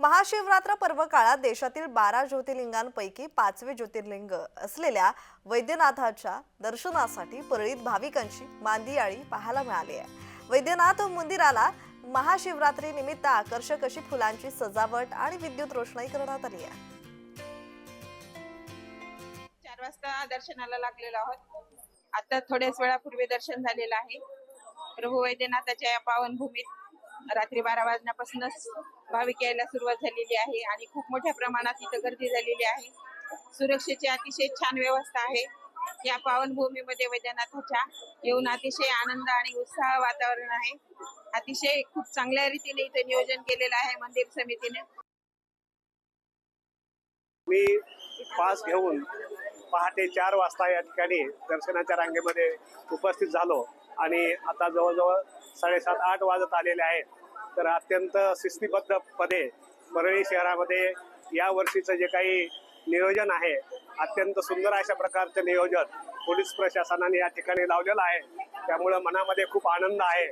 महाशिवरात्र पर्व काळात देशातील बारा ज्योतिर्लिंगांपैकी पाचवे ज्योतिर्लिंग असलेल्या वैद्यनाथाच्या दर्शनासाठी परळीत भाविकांची मांदियाळी पाहायला मिळाली आहे. वैद्यनाथ मंदिराला महाशिवरात्री निमित्त आकर्षक अशी फुलांची सजावट आणि विद्युत रोषणाई करण्यात आली आहे. चार वाजता दर्शनाला लागलेलो आहोत. आता थोड्याच वेळापूर्वी दर्शन झालेलं आहे. प्रभू वैद्यनाथाच्या या पावन भूमीत रात्री बारा वाजण्यापासूनच भाविक यायला सुरुवात झालेली आहे आणि खूप मोठ्या प्रमाणात इथं गर्दी झालेली आहे. सुरक्षेची अतिशय छान व्यवस्था आहे. या पावनभूमीमध्ये वैद्यनाथाच्या येऊन अतिशय आनंद आणि उत्साह वातावरण आहे. अतिशय खूप चांगल्या रीतीने इथं नियोजन केलेलं आहे मंदिर समितीने. मी पास घेऊन पहाटे चार वाजता या ठिकाणी दर्शनाच्या रांगेमध्ये उपस्थित झालो आणि आता जवळजवळ साडेसात आठ वाजत आलेले आहेत. तर अत्यंत शिस्तीबद्धपणे परळी शहरामध्ये या वर्षीचं जे काही नियोजन आहे अत्यंत सुंदर अशा प्रकारचं नियोजन पोलीस प्रशासनाने या ठिकाणी लावलेलं आहे. त्यामुळं मनामध्ये खूप आनंद आहे.